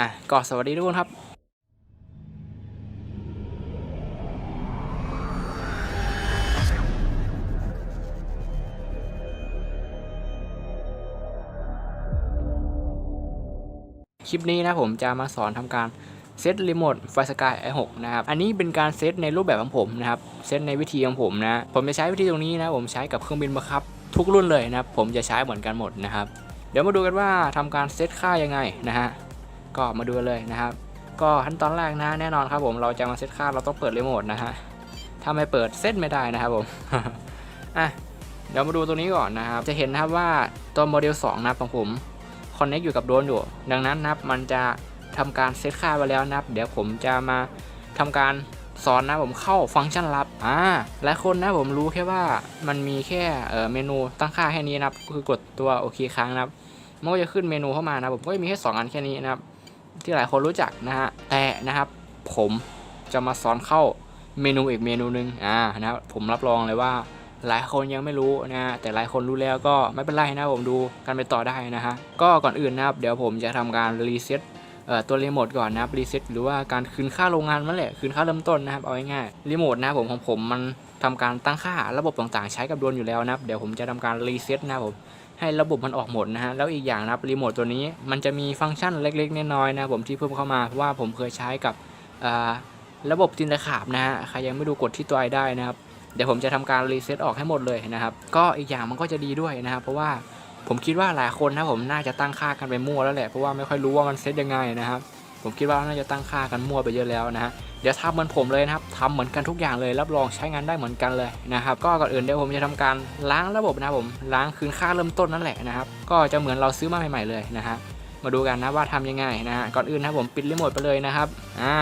อะก็สวัสดีทุกคนครับคลิปนี้นะผมจะมาสอนทำการเซตรีโมทไฟสกาย i6 นะครับ อันนี้เป็นการเซตในรูปแบบของผมนะครับ เซตในวิธีของผมนะ ผมจะใช้วิธีตรงนี้นะ ผมใช้กับเครื่องบินบังคับ ทุกรุ่นเลยนะครับ ผมจะใช้เหมือนกันหมดนะครับ เดี๋ยวมาดูกันว่าทำการเซตค่ายังไงนะฮะ ก็มาดูเลยนะครับ ก็ขั้นตอนแรกนะแน่นอนครับผมเราจะมาเซตค่าเราต้องเปิดรีโมทนะฮะถ้าไม่เปิดเซตไม่ได้นะครับผมอะเดี๋ยวมาดูตัวนี้ก่อนนะครับ จะเห็นนะครับว่าตัวโมเดล2นะครับของผมคอนเน็กอยู่กับโดรนอยู่ ดังนั้นนะครับมันจะทำการเซตค่าไว้แล้วนะครับ เดี๋ยวผมจะมาทำการสอนนะผมเข้าฟังก์ชันลับอ่าหลายคนนะผมรู้แค่ว่ามันมีแค่เออเมนูตั้งค่าแค่นี้นะครับ คือกดตัวโอเคค้างนะครับมันก็จะขึ้นเมนูเข้ามานะผมก็มีแค่สองอันแค่นี้นะครับ ที่หลายคนรู้จักนะฮะแต่นะครับผมจะมาสอนเข้าเมนูอีกเมนูหนึ่งอ่านะครับผมรับรองเลยว่าหลายคนยังไม่รู้นะแต่หลายคนรู้แล้วก็ไม่เป็นไรนะผมดูกันไปต่อได้นะฮะก็ก่อนอื่นนะครับเดี๋ยวผมจะทำการรีเซ็ตตัวรีโมทก่อนนะครับรีเซ็ตหรือว่าการคืนค่าโรงงานมันแหละคืนค่าเริ่มต้นนะครับเอาง่ายๆรีโมทนะผมของผมมันทำการตั้งค่าระบบต่างๆ ใช้กับโดรนอยู่แล้วนะครับเดี๋ยวผมจะทำการรีเซ็ตนะผม ให้ระบบมันออกหมดนะฮะแล้วอีกอย่างนะรีโมทตัวนี้มันจะมีฟังก์ชันเล็กๆน้อยๆนะผมที่เพิ่มเข้ามาเพราะว่าผมเคยใช้กับระบบจินตขาบนะฮะใครยังไม่ดูกดที่ตัวไอได้นะครับเดี๋ยวผมจะทำการรีเซ็ตออกให้หมดเลยนะครับ ก็อีกอย่างมันก็จะดีด้วยนะครับเพราะว่าผมคิดว่าหลายคนนะผมน่าจะตั้งค่ากันไปมั่วแล้วแหละเพราะว่าไม่ค่อยรู้ว่ามันเซ็ตยังไงนะครับผมคิดว่าน่าจะตั้งค่ากันมั่วไปเยอะแล้วนะฮะ เดี๋ยวทำเหมือนผมเลยนะครับทำเหมือนกันทุกอย่างเลยรับรองใช้งานได้เหมือนกันเลยนะครับก็ก่อนอื่นเดี๋ยวผมจะทำการล้างระบบนะครับผมล้างคืนค่าเริ่มต้นนั่นแหละนะครับก็จะเหมือนเราซื้อมาใหม่ๆเลยนะฮะมาดูกันนะว่าทำยังไงนะฮะก่อนอื่นนะผมปิดรีโมทไปเลยนะครับอ่า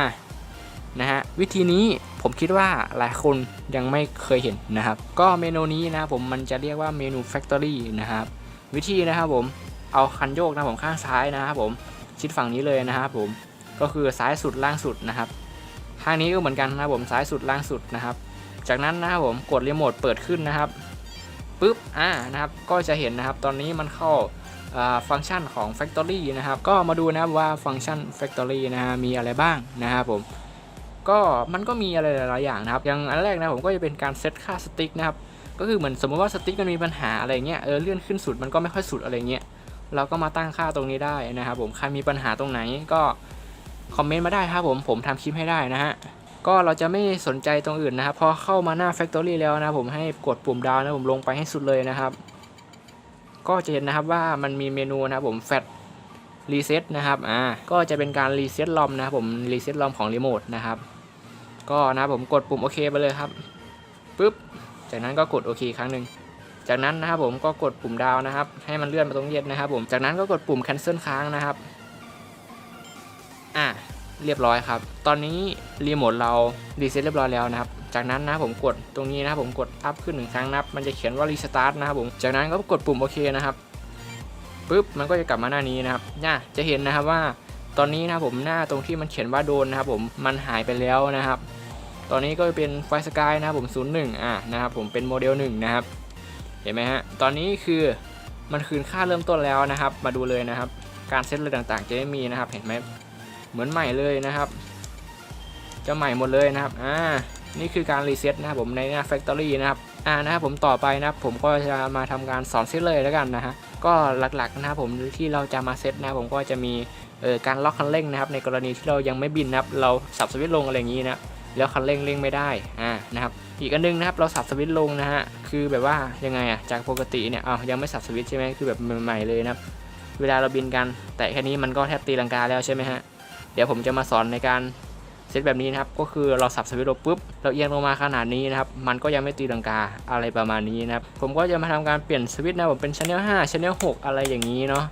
นะฮะวิธีนี้ผมคิดว่าหลายคนยังไม่เคยเห็นนะครับ ก็เมนูนี้นะครับผมมันจะเรียกว่าเมนู Factory นะครับ วิธีนะครับผมเอาคันโยกนะผมข้างซ้ายนะครับผมชิดฝั่งนี้เลยนะครับผมก็คือซ้ายสุดล่างสุดนะครับ ข้างนี้ก็เหมือนกันนะครับผมซ้ายสุดล่างสุดนะครับ จากนั้นนะครับผมกดรีโมทเปิดขึ้นนะครับปุ๊บอ่านะครับก็จะเห็นนะครับตอนนี้มันเข้าอ่าฟังก์ชันของ Factory นะครับ ก็มาดูนะครับว่าฟังก์ชัน Factory นะฮะมีอะไรบ้างนะครับผมก็มันก็มีอะไรหลาย ๆ อย่างนะครับ อย่างอันแรกนะผมก็จะเป็นการเซตค่าสติ๊กนะครับ ก็คือเหมือนสมมติว่าสติ๊กมันมีปัญหาอะไรเงี้ย เออเลื่อนขึ้นสุดมันก็ไม่ค่อยสุดอะไรเงี้ย เราก็มาตั้งค่าตรงนี้ได้นะครับผม ใครมีปัญหาตรงไหนก็ คอมเมนต์มาได้ครับผมผมทำคลิปให้ได้นะฮะก็เราจะไม่สนใจตรงอื่นนะครับพอเข้ามาหน้า Factory แล้วนะผมให้กดปุ่มดาวนะผมลงไปให้สุดเลยนะครับ ก็จะเห็นนะครับว่ามันมีเมนูนะครับผมแฟตรีเซ็ตนะครับอ่าก็จะเป็นการรีเซ็ตลอมนะครับผมรีเซ็ตลอมของรีโมทนะครับก็นะครับผมกดปุ่มโอเคไปเลยครับปุ๊บจากนั้นก็กดโอเคครั้งหนึ่งจากนั้นนะครับผมก็กดปุ่มดาวนะครับ ให้มันเลื่อนมาตรงเย็นนะครับผมจากนั้นก็กดปุ่ม cancel ค้างนะครับ อะเรียบร้อยครับ ตอนนี้รีโมทเรารีเซ็ตเรียบร้อยแล้วนะครับ จากนั้นนะผมกดตรงนี้นะครับผมกดอัพขึ้นหนึ่งครั้งนะครับมันจะเขียนว่ารีสตาร์ทนะครับผม จากนั้นก็กดปุ่มโอเคนะครับปุ๊บมันก็จะกลับมาหน้านี้นะครับน่าจะเห็นนะครับว่าตอนนี้นะผมหน้าตรงที่มันเขียนว่าโดนนะครับผมมันหายไปแล้วนะครับ ตอนนี้ก็เป็นไฟสกายนะครับผม 01 อะนะครับผมเป็นโมเดล1นะครับ เห็นไหมฮะ ตอนนี้คือมันคืนค่าเริ่มต้นแล้วนะครับ มาดูเลยนะครับ การเซตอะไรต่างๆจะไม่มีนะครับ เห็นไหม เหมือนใหม่เลยนะครับ จะใหม่หมดเลยนะครับอ่านี่คือการรีเซ็ตนะครับผมในหน้า Factory นะครับอ่านะครับผมต่อไปนะครับผมก็จะมาทำการสอนเซตเลยแล้วกันนะฮะก็หลักๆนะครับผมที่เราจะมาเซตนะผมก็จะมีเอ่อการล็อกคันเร่งนะครับ ในกรณีที่เรายังไม่บินนะครับ เราสับสวิตช์ลงอะไรอย่างนี้นะแล้วคันเร่งเร่งไม่ได้อ่านะครับอีกอันนึงนะครับเราสับสวิตช์ลงนะฮะคือแบบว่ายังไงอะจากปกติเนี่ยอ้าวยังไม่สับสวิตช์ใช่ไหมคือแบบใหม่ๆเลยนะครับ เวลาเราบินกัน แต่แค่นี้มันก็แทบตีลังกาแล้วใช่ไหมฮะ เดี๋ยวผมจะมาสอนในการเซตแบบนี้นะครับ ก็คือเราสับสวิตช์ลงปุ๊บ เราเอียงลงมาขนาดนี้นะครับ มันก็ยังไม่ตีลังกาอะไรประมาณนี้นะครับ ผมก็จะมาทำการเปลี่ยนสวิตช์นะผมเป็นช anel 5 channel 6อะไรอย่างนี้เนาะ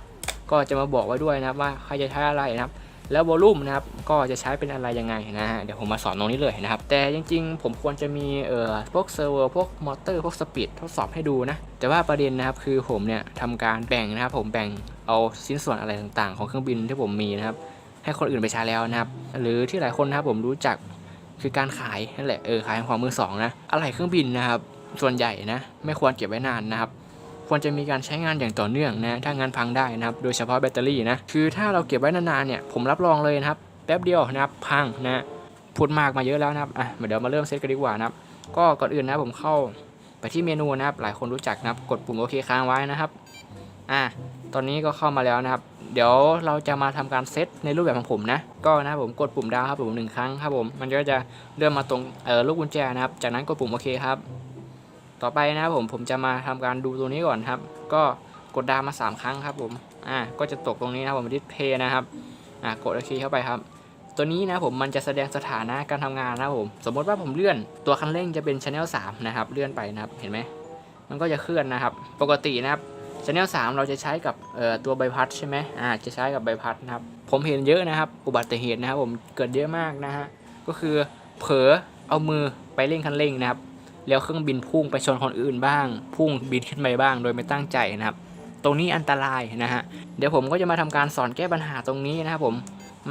ก็จะมาบอกไว้ด้วยนะครับว่าใครจะใช้อะไรนะครับ แล้ววอลลุ่มนะครับ ก็จะใช้เป็นอะไรยังไงนะฮะ เดี๋ยวผมมาสอนตรงนี้เลยนะครับ แต่จริงๆ ผมควรจะมีเอ่อพวกเซิร์ฟเวอร์พวกมอเตอร์พวกสปีดทดสอบให้ดูนะ แต่ว่าประเด็นนะครับคือผมเนี่ยทำการแบ่งนะครับ ผมแบ่งเอาชิ้นส่วนอะไรต่างๆ ของเครื่องบินที่ผมมีนะครับ ให้คนอื่นไปใช้แล้วนะครับ หรือที่หลายคนนะครับผมรู้จักคือการขายนั่นแหละเออขายของมือสองนะอะไรเครื่องบินนะครับ ส่วนใหญ่นะไม่ควรเก็บไว้นานนะครับควรจะมีการใช้งานอย่างต่อเนื่องนะ ถ้างานพังได้นะครับ โดยเฉพาะแบตเตอรี่นะ คือถ้าเราเก็บไว้นานๆเนี่ย ผมรับรองเลยนะครับ แป๊บเดียวนะครับ พังนะ พูดมากมาเยอะแล้วนะครับ อะ เดี๋ยวมาเริ่มเซตกันดีกว่านะครับ ก็ก่อนอื่นนะผมเข้าไปที่เมนูนะครับ หลายคนรู้จักนะครับ กดปุ่มโอเคค้างไว้นะครับ อะ ตอนนี้ก็เข้ามาแล้วนะครับ เดี๋ยวเราจะมาทำการเซตในรูปแบบของผมนะ ก็นะผมกดปุ่มดาวครับผมหนึ่งครั้งครับผมมันก็จะเลื่อนมาตรงเออลูกกุญแจนะครับ จากนั้นกดปุ่มโอเคครับ ต่อไปนะครับผมผมจะมาทำการดูตรงนี้ก่อนครับ ก็กดดาวมา 3 ครั้งครับผมอ่าก็จะตกตรงนี้นะครับผมดิสเพย์นะครับอ่ากดโอเคเข้าไปครับ ตัวนี้นะผมมันจะแสดงสถานะการทำงานนะครับผมสมมติว่าผมเลื่อนตัวคันเร่งจะเป็นช anel 3นะครับเลื่อนไปนะครับเห็นไหมมันก็จะเคลื่อนนะครับ ปกตินะครับ ช anel 3เราจะใช้กับตัวใบพัดใช่ไหมอ่าจะใช้กับใบพัดนะครับ ผมเห็นเยอะนะครับ อุบัติเหตุนะครับผมเกิดเยอะมากนะฮะ ก็คือเผลอเอามือไปเร่งคันเร่งนะครับ แล้วเครื่องบินพุ่งไปชนคนอื่นบ้าง พุ่งบินขึ้นไปบ้าง โดยไม่ตั้งใจนะครับ ตรงนี้อันตรายนะฮะ เดี๋ยวผมก็จะมาทำการสอนแก้ปัญหาตรงนี้นะครับผม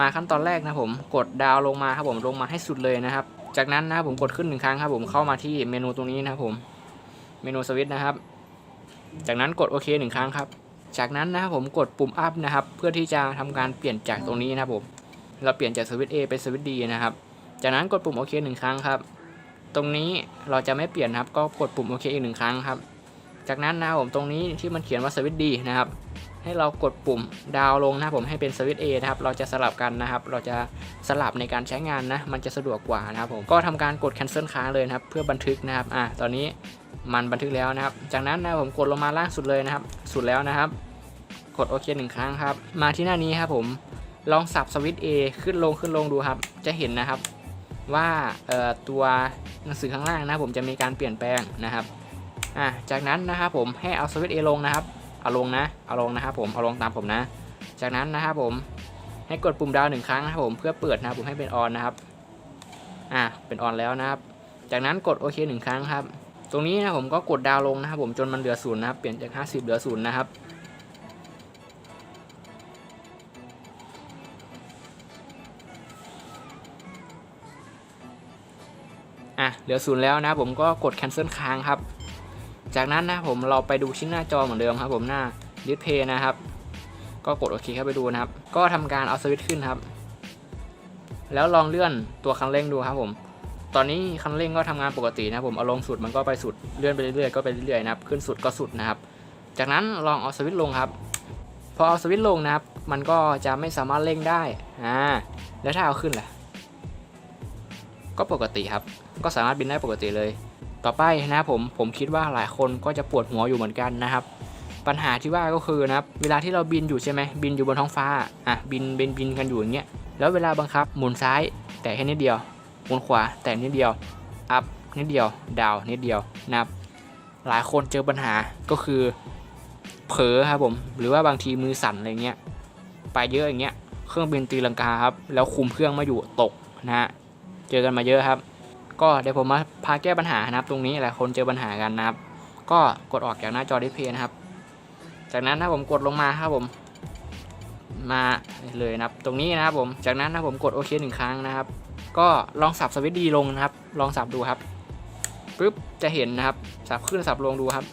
มาขั้นตอนแรกนะผม กดดาวลงมาครับผม ลงมาให้สุดเลยนะครับ จากนั้นนะครับผมกดขึ้นหนึ่งครั้งครับผม เข้ามาที่เมนูตรงนี้นะครับผม เมนูสวิตช์นะครับ จากนั้นกดโอเคหนึ่งครั้งครับ จากนั้นนะครับผมกดปุ่มอัพนะครับ เพื่อที่จะทำการเปลี่ยนจากตรงนี้นะครับผม เราเปลี่ยนจากสวิตช์ A เป็นสวิตช์ D นะครับ จากนั้นกดปุ่มโอเคหนึ่งครั้งครับ ตรงนี้เราจะไม่เปลี่ยนครับ ก็กดปุ่มโอเคอีกหนึ่งครั้งครับ จากนั้นนะครับผมตรงนี้ที่มันเขียนว่าสวิตช์ D นะครับ ให้เรากดปุ่มดาวลงนะครับผมให้เป็นสวิตช์ A นะครับ เราจะสลับกันนะครับ เราจะสลับในการใช้งานนะ มันจะสะดวกกว่านะครับผม ก็ทำการกด cancel ค้างเลยนะครับ เพื่อบันทึกนะครับ อ่าตอนนี้ มันบันทึกแล้วนะครับ จากนั้นนะผมกดลงมาล่างสุดเลยนะครับ สุดแล้วนะครับ กดโอเคหนึ่งครั้งครับ มาที่หน้านี้ครับผม ลองสับสวิตช์ A ขึ้นลงขึ้นลงดูครับ จะเห็นนะครับว่าตัวหนังสือข้างล่างนะผมจะมีการเปลี่ยนแปลงนะครับอ่าจากนั้นนะครับผมให้เอาสวิตช์ A ลงนะครับ เอาลงนะ เอาลงนะครับผมเอาลงตามผมนะ จากนั้นนะครับผมให้กดปุ่มดาวหนึ่งครั้งนะครับผมเพื่อเปิดนะครับผมให้เป็นออนนะครับอ่าเป็นออนแล้วนะครับ จากนั้นกดโอเคหนึ่งครั้งครับ ตรงนี้นะผมก็กดดาวลงนะครับผมจนมันเหลือศูนย์นะครับเปลี่ยนจาก 50 เหลือศูนย์นะครับอะเหลือศูนย์แล้วนะผมก็กด cancel ค้างครับ จากนั้นนะผมเราไปดูชิ้นหน้าจอเหมือนเดิมครับ ผมหน้า display นะครับ ก็กดโอเคเข้าไปดูนะครับ ก็ทำการเอาสวิตช์ขึ้นครับ แล้วลองเลื่อนตัวคันเร่งดูครับผม ตอนนี้คันเร่งก็ทำงานปกตินะผมเอาลงสุดมันก็ไปสุดเลื่อนไปเรื่อยๆก็ไปเรื่อยๆนะครับขึ้นสุดก็สุดนะครับ จากนั้นลองเอาสวิตช์ลงครับ พอเอาสวิตช์ลงนะครับ มันก็จะไม่สามารถเร่งได้อ่าแล้วถ้าเอาขึ้นล่ะก็ปกติครับ ก็สามารถบินได้ปกติเลย ต่อไปนะผมผมคิดว่าหลายคนก็จะปวดหัวอยู่เหมือนกันนะครับ ปัญหาที่ว่าก็คือนะครับเวลาที่เราบินอยู่ใช่ไหมบินอยู่บนท้องฟ้าอะบินบินบินกันอยู่อย่างเงี้ยแล้วเวลาบังคับหมุนซ้ายแต่แค่นิดเดียว หมุนขวาแต่นิดเดียว อัพนิดเดียว ดาวนิดเดียวนะครับหลายคนเจอปัญหาก็คือเผลอครับผม หรือว่าบางทีมือสั่นอะไรเงี้ย ไปเยอะอย่างเงี้ย เครื่องบินตีลังกาครับ แล้วคุมเครื่องไมาอยู่ตกนะฮะ เจอกันมาเยอะครับ ก็เดี๋ยวผมมาพาแก้ปัญหานะครับ ตรงนี้หลายคนเจอปัญหากันนะครับ ก็กดออกจากหน้าจอดิสเพย์นะครับ จากนั้นถ้าผมกดลงมาครับผม มาเลยนะครับ ตรงนี้นะครับผม จากนั้นนะผมกดโอเคหนึ่งครั้งนะครับ ก็ลองสับสวิตดีลงนะครับ ลองสับดูครับปุ๊บจะเห็นนะครับ สับขึ้นสับลงดูครับ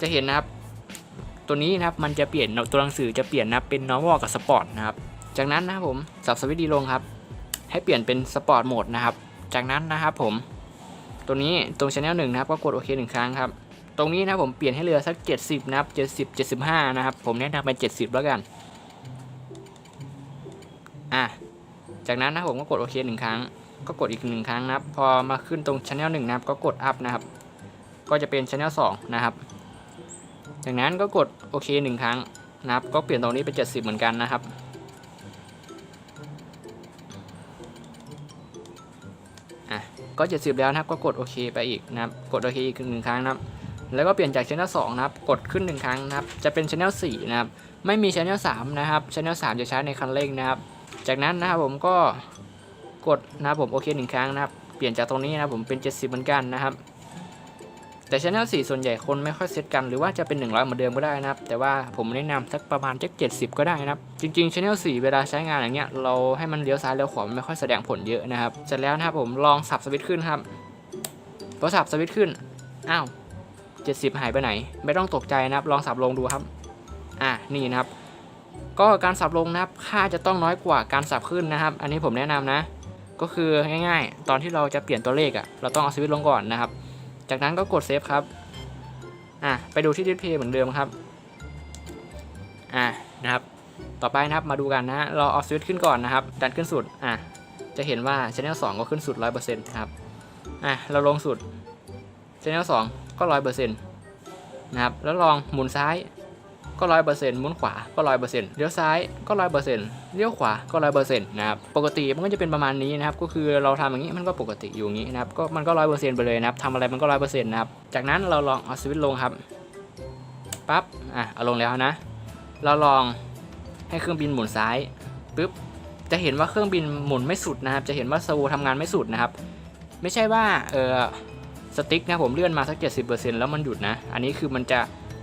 จะเห็นนะครับ ตัวนี้นะครับมันจะเปลี่ยนตัวหนังสือจะเปลี่ยนนะเป็น normal กับ sport นะครับ จากนั้นนะครับผมสับสวิตดีลงครับ ให้เปลี่ยนเป็น sport mode นะครับ จากนั้นนะครับผม ตัวนี้ตรง channel หนึ่งนะครับก็กดโอเคหนึ่งครั้งครับตรงนี้นะผมเปลี่ยนให้เหลือสัก 70 นะครับ 70 75 นะครับ ผมแนะนำเป็น 70 แล้วกัน อะ จากนั้นนะผมก็กดโอเคหนึ่งครั้ง ก็กดอีกหนึ่งครั้งนะครับ พอมาขึ้นตรง channel หนึ่งนะครับ ก็กดอัพนะครับ ก็จะเป็น channel 2นะครับ จากนั้นก็กดโอเคหนึ่งครั้งนะครับ ก็เปลี่ยนตรงนี้เป็น 70 เหมือนกันนะครับ อะ ก็ 70 แล้วนะครับ ก็กดโอเคไปอีกนะครับ กดโอเคอีกหนึ่งครั้งนะครับ แล้วก็เปลี่ยนจาก channel 2นะครับ กดขึ้น1ครั้งนะครับ จะเป็น channel 4นะครับ ไม่มี channel 3นะครับ channel 3จะใช้ในคันเร่งนะครับ จากนั้นนะครับผมก็กดนะครับผมโอเคหนึ่งครั้งนะครับ เปลี่ยนจากตรงนี้นะครับผมเป็น 70 เหมือนกันนะครับ แต่ channel 4ส่วนใหญ่คนไม่ค่อยเซตกันหรือว่าจะเป็น 100 เหมือนเดิมก็ได้นะครับ แต่ว่าผมแนะนำสักประมาณจัก70 ก็ได้นะครับ จริงๆ channel 4 เวลาใช้งานอย่างเงี้ยเราให้มันเลี้ยวซ้ายเลี้ยวขวามันไม่ค่อยแสดงผลเยอะนะครับเสร็จแล้วนะครับผมลองสับสวิตช์ขึ้นครับพอสับสวิตช์ขึ้นอ้าว70 หายไปไหน ไม่ต้องตกใจนะครับ ลองสับลงดูครับ อะนี่นะครับ ก็การสับลงนะครับค่าจะต้องน้อยกว่าการสับขึ้นนะครับ อันนี้ผมแนะนำนะ ก็คือง่ายๆ ตอนที่เราจะเปลี่ยนตัวเลขอะ่ะเราต้องเอาสวิตช์ลงก่อนนะครับ จากนั้นก็กดเซฟครับอะไปดูที่ดิสเพย์เหมือนเดิมครับอะนะครับ ต่อไปนะครับมาดูกันนะ เราเอาสวิตช์ขึ้นก่อนนะครับ ดันขึ้นสุดอะจะเห็นว่า Channel 2 ก็ขึ้นสุด 100%นะครับอะเราลงสุด Channel 2 ก็ 100%นะครับแล้วลองหมุนซ้าย ก็100%หมุนขวาก็100%เปอร์เซ็นต์เลี้ยวซ้ายก็100%เปอร์เซ็นต์เลี้ยวขวาก็100%นต์นะครับปกติมันก็จะเป็นประมาณนี้นะครับก็คือเราทำอย่างนี้มันก็ปกติอยู่อย่างนี้นะครับก็มันก็100%ไปเลยนะครับทำอะไรมันก็100%นต์นะครับจากนั้นเราลองเอาสวิตช์ลงครับปั๊บอะเอาลงแล้วนะ เราลองให้เครื่องบินหมุนซ้ายปึ๊บจะเห็นว่าเครื่องบินหมุนไม่สุดนะครับ จะเห็นว่าเซอทำงานไม่สุดนะครับ ไม่ใช่ว่าเออสติ๊กนะผมเลื่อนมาสัก 70%แล้วมันหยุดนะ อันนี้คือมันจะ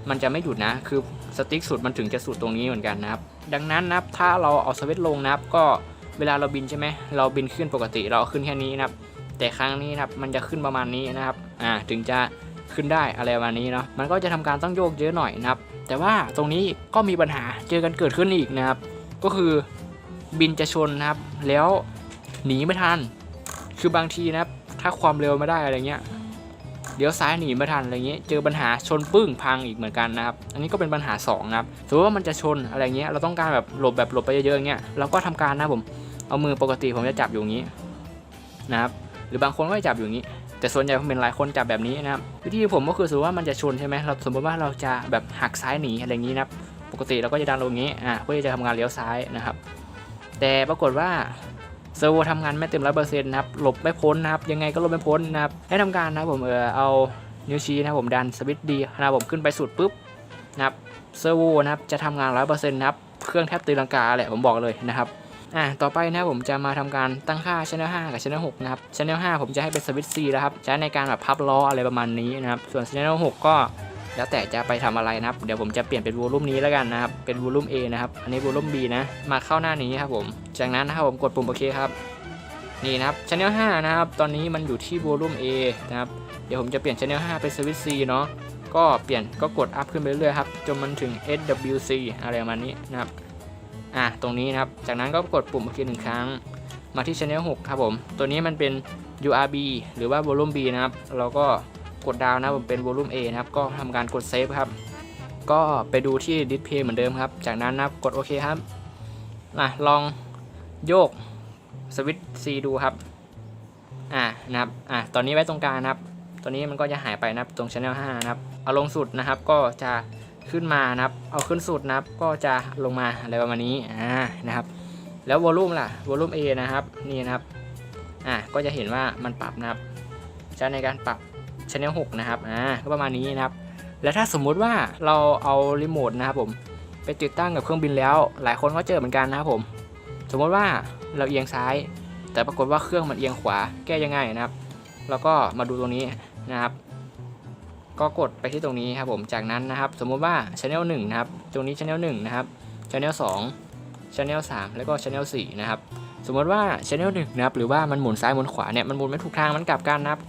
มันจะไม่หยุดนะ คือสติ๊กสุดมันถึงจะสุดตรงนี้เหมือนกันนะครับ ดังนั้นนะครับถ้าเราเอาสวิตช์ลงนะครับ ก็เวลาเราบินใช่ไหมเราบินขึ้นปกติเราขึ้นแค่นี้นะครับ แต่ครั้งนี้นะครับมันจะขึ้นประมาณนี้นะครับ อ่าถึงจะขึ้นได้อะไรประมาณนี้เนาะ มันก็จะทำการต้องโยกเยอะหน่อยนะครับ แต่ว่าตรงนี้ก็มีปัญหาเจอกันเกิดขึ้นอีกนะครับ ก็คือบินจะชนนะครับ แล้วหนีไม่ทัน คือบางทีนะครับ ถ้าความเร็วไม่ได้อะไรเงี้ย เดี๋ยวซ้ายหนีไม่ทันอะไรเงี้ยเจอปัญหาชนปึ้งพังอีกเหมือนกันนะครับอันนี้ก็เป็นปัญหาสองนะครับสมมติว่ามันจะชนอะไรเงี้ยเราต้องการแบบหลบแบบหลบไปเยอะๆอย่างเงี้ยเราก็ทำการนะผมเอามือปกติผมจะจับอยู่อย่างนี้นะครับหรือบางคนก็จะจับอยู่อย่างนี้ แต่ส่วนใหญ่ผมเป็นหลายคนจับแบบนี้นะครับวิธีผมก็คือสมมติว่ามันจะชนใช่ไหมเราสมมติว่าเราจะแบบหักซ้ายหนีอะไรอย่างนี้นะครับปกติเราก็จะดันลงอย่างนี้อ่าเพื่อจะทำงานเลี้ยวซ้ายนะครับแต่ปรากฏว่า เซอร์โวทำงานไม่เต็มร้อยเปอร์เซ็นต์นะครับหลบไม่พ้นนะครับยังไงก็หลบไม่พ้นนะครับให้ทำการนะผมเออเอานิ้วชี้นะผมดันสวิตช์ดีนะผมขึ้นไปสุดปุ๊บนะครับเซอร์โวนะครับจะทำงานร้อยเปอร์เซ็นต์นะครับเครื่องแทบตีลังกาแหละผมบอกเลยนะครับอะต่อไปนะผมจะมาทำการตั้งค่า channel 5 กับ channel 6 นะครับ channel 5 ผมจะให้เป็นสวิตช์ C แล้วครับ ใช้ในการแบบพับล้ออะไรประมาณนี้นะครับ ส่วน channel 6 ก็ แล้วแต่จะไปทำอะไรนะครับ เดี๋ยวผมจะเปลี่ยนเป็นวอลลุ่มนี้แล้วกันนะครับ เป็นวอลลุ่ม A นะครับ อันนี้วอลลุ่ม B นะ มาเข้าหน้านี้ครับผม จากนั้นนะครับผมกดปุ่มโอเคครับ นี่นะครับ channel 5นะครับ ตอนนี้มันอยู่ที่วอลลุ่ม A นะครับ เดี๋ยวผมจะเปลี่ยน channel 5เป็นสวิตช์ C เนาะ ก็เปลี่ยนก็กดอัพขึ้นไปเรื่อยครับ จนมันถึง SWC อะไรประมาณนี้นะครับ อะตรงนี้นะครับ จากนั้นก็กดปุ่มโอเคหนึ่งครั้ง มาที่ Channel 6ครับผม ตัวนี้มันเป็น URB หรือว่า Volume B นะครับ เราก็ กดดาวน์นะผมเป็น Volume A นะครับ ก็ทำการกดเซฟครับ ก็ไปดูที่ Display เหมือนเดิมครับ จากนั้นนะกดโอเคครับอะลองโยกสวิตช์ C ดูครับ อะนะครับ อะตอนนี้ไว้ตรงกลางนะครับตัวนี้มันก็จะหายไปนะครับตรง Channel 5นะครับ เอาลงสุดนะครับก็จะขึ้นมานะครับ เอาขึ้นสุดนะครับ ก็จะลงมาอะไรประมาณนี้ อ่า นะครับ แล้ววอลลุ่มล่ะ วอลลุ่ม A นะครับ นี่นะครับ อ่า ก็จะเห็นว่ามันปรับนะครับ ใช้ในการปรับ Channel 6 นะครับ อ่า ก็ประมาณนี้นะครับ แล้วถ้าสมมุติว่าเราเอารีโมทนะครับผม ไปติดตั้งกับเครื่องบินแล้ว หลายคนก็เจอเหมือนกันนะครับผม สมมติว่าเราเอียงซ้าย แต่ปรากฏว่าเครื่องมันเอียงขวา แก้ยังไงนะครับ แล้วก็มาดูตรงนี้นะครับ ก็กดไปที่ตรงนี้ครับผม จากนั้นนะครับ สมมุติว่า Channel 1 นะครับ ตรงนี้ Channel 1 นะครับ Channel 2 Channel 3 แล้วก็ Channel 4 นะครับสมมติว่า Channel 1นะครับหรือว่ามันหมุนซ้ายหมุนขวาเนี่ยมันหมุนไม่ถูกทางมันกลับกันนะครับ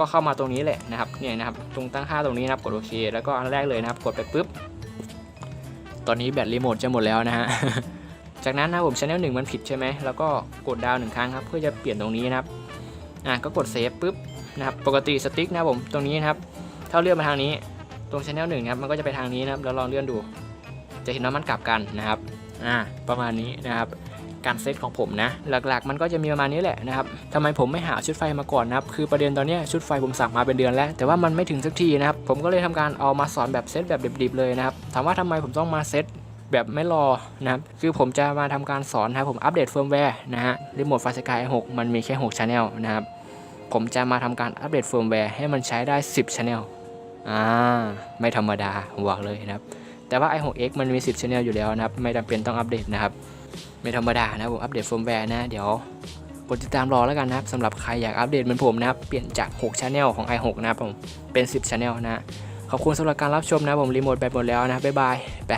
ก็เข้ามาตรงนี้แหละนะครับเนี่ยนะครับตรงตั้งค่าตรงนี้นะครับกดโอเค แล้วก็อันแรกเลยนะครับ กดไปปุ๊บ ตอนนี้แบตรีโมทจะหมดแล้วนะฮะจากนั้นนะผม Channel 1มันผิดใช่ไหมแล้วก็กดดาวน์หนึ่งครั้งครับเพื่อจะเปลี่ยนตรงนี้นะครับอะก็กดเซฟปุ๊บนะครับปกติสติ๊กนะผมตรงนี้นะครับถ้าเลื่อนมาทางนี้ ตรง channel หนึ่งครับมันก็จะไปทางนี้นะครับแล้วลองเลื่อนดู จะเห็นว่ามันกลับกันนะครับอ่าประมาณนี้นะครับ การเซตของผมนะ หลักๆ มันก็จะมีประมาณนี้แหละนะครับทำไมผมไม่หาชุดไฟมาก่อนนะครับ คือประเด็นตอนนี้ชุดไฟผมสั่งมาเป็นเดือนแล้ว แต่ว่ามันไม่ถึงสักทีนะครับ ผมก็เลยทำการเอามาสอนแบบเซตแบบดิบๆเลยนะครับ ถามว่าทำไมผมต้องมาเซตแบบไม่รอนะครับ คือผมจะมาทำการสอนนะครับผมอัปเดตเฟิร์มแวร์นะฮะรีโมทไฟสกาย6มันมีแค่6 Channel นะครับ ผมจะมาทำการอัปเดตเฟิร์มแวร์ให้มันใช้ได้ 10 Channel อ่า ไม่ธรรมดาผมบอกเลยนะครับ แต่ว่า i6x มันมี 10 Channel อยู่แล้วนะครับ ไม่จำเป็นต้องอัปเดตนะครับ ไม่ธรรมดานะผมอัปเดตเฟิร์มแวร์นะ เดี๋ยวกดติดตามรอแล้วกันนะครับสำหรับใครอยากอัปเดตเหมือนผมนะครับ เปลี่ยนจาก 6 Channel ของ i6 นะครับผม เป็น 10 Channel นะ ขอบคุณสำหรับการรับชมนะผมรีโมทไปหมดแล้วนะบ๊ายบายไป